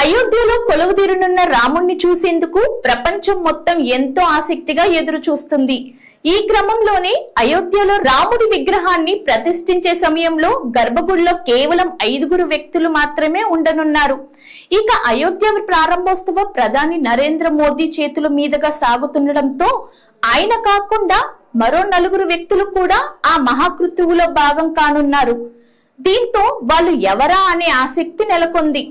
అయోధ్యలో కొలువుదీరనున్న రాముణ్ణి చూసేందుకు ప్రపంచం మొత్తం ఎంతో ఆసక్తిగా ఎదురు చూస్తుంది ఈ క్రమంలోనే అయోధ్యలో రాముడి విగ్రహాన్ని ప్రతిష్ఠించే సమయంలో గర్భగుడిలో కేవలం ఐదుగురు వ్యక్తులు మాత్రమే ఉండనున్నారు. ఇక అయోధ్య ప్రారంభోత్సవ ప్రధాని నరేంద్ర మోదీ చేతుల మీదుగా సాగుతుండటంతో ఆయన కాకుండా మరో నలుగురు వ్యక్తులు కూడా ఆ మహాకృతువులో భాగం కానున్నారు. దీంతో వాళ్ళు ఎవరా అనే ఆసక్తి నెలకొంది.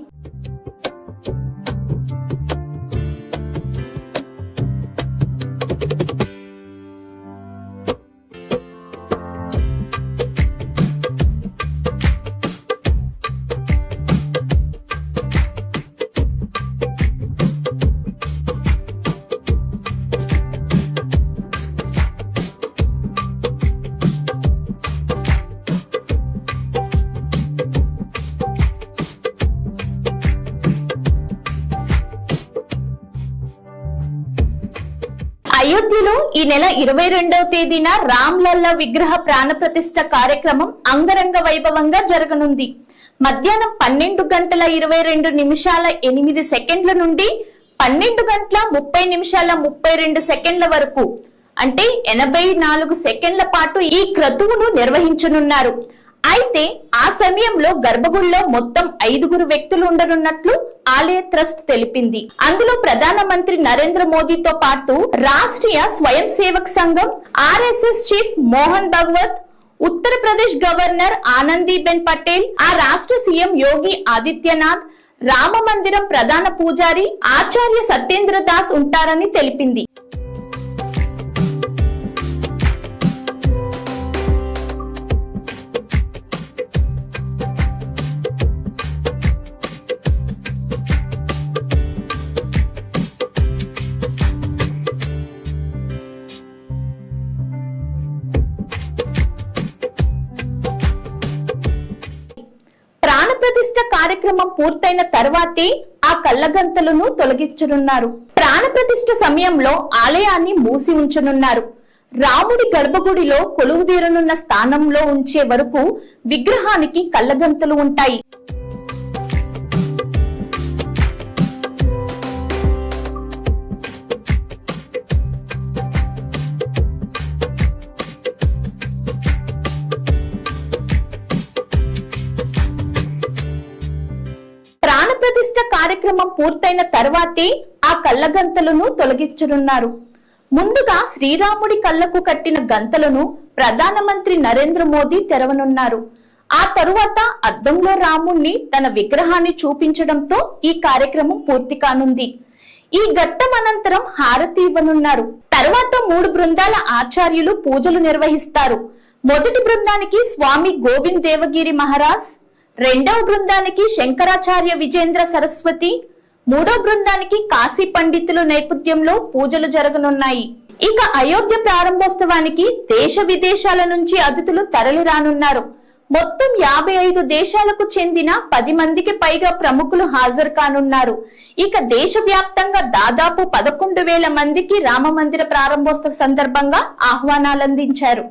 అయోధ్యలో ఈ నెల ఇరవై రెండవ తేదీన రామ్లల్లా విగ్రహ ప్రాణ ప్రతిష్ట కార్యక్రమం అంగరంగ వైభవంగా జరగనుంది. మధ్యాహ్నం పన్నెండు గంటల ఇరవై రెండు నిమిషాల ఎనిమిది సెకండ్ల నుండి పన్నెండు గంటల ముప్పై నిమిషాల ముప్పై రెండు సెకండ్ల వరకు అంటే ఎనభై నాలుగు సెకండ్ల పాటు ఈ క్రతువును నిర్వహించనున్నారు. అయితే ఆ సమయంలో గర్భగుడిలో మొత్తం ఐదుగురు వ్యక్తులు ఉండనున్నట్లు ఆలయ ట్రస్ట్ తెలిపింది. అందులో ప్రధానమంత్రి నరేంద్ర మోదీతో పాటు Rashtriya Swayam Sevak Sangh RSS chief Mohan Bhagwat Uttar Pradesh governor Anandiben Patel ఆ రాష్ట్ర సీఎం యోగి ఆదిత్యనాథ్ రామ మందిరం ప్రధాన పూజారి ఆచార్య సత్యేంద్ర దాస్ ఉంటారని తెలిపింది. కార్యక్రమం పూర్తయిన తర్వాతే ఆ కళ్ళగంతలను తొలగించనున్నారు. ప్రాణప్రతిష్ఠ సమయంలో ఆలయాన్ని మూసి ఉంచనున్నారు. రాముడి గర్భగుడిలో కొలువుదీరనున్న స్థానంలో ఉంచే వరకు విగ్రహానికి కళ్ళగంతలు ఉంటాయి. ప్రాణప్రతిష్ఠ కార్యక్రమం పూర్తయిన తర్వాతే ఆ కళ్ళగంతలను తొలగించనున్నారు. ముందుగా శ్రీరాముడి కళ్ళకు కట్టిన గంతలను ప్రధానమంత్రి నరేంద్ర మోదీ తెరవనున్నారు. ఆ తరువాత అద్దంలో రాముణ్ణి తన విగ్రహాన్ని చూపించడంతో ఈ కార్యక్రమం పూర్తి కానుంది. ఈ ఘట్టం అనంతరం హారతి ఇవ్వనున్నారు. తర్వాత మూడు బృందాల ఆచార్యులు పూజలు నిర్వహిస్తారు. మొదటి బృందానికి స్వామి గోవింద్ దేవగిరి మహారాజ్ రెండవ బృందానికి శంకరాచార్య విజేంద్ర సరస్వతి మూడో బృందానికి కాశీ పండితుల నేపథ్యంలో పూజలు జరగనున్నాయి. ఇక అయోధ్య ప్రారంభోత్సవానికి దేశ విదేశాల నుంచి అతిథులు తరలి రానున్నారు మొత్తం యాభై ఐదు దేశాలకు చెందిన పది మందికి పైగా ప్రముఖులు హాజరు కానున్నారు. ఇక దేశవ్యాప్తంగా దాదాపు పదకొండు వేల మందికి రామ మందిర ప్రారంభోత్సవ సందర్భంగా ఆహ్వానాలందించారు.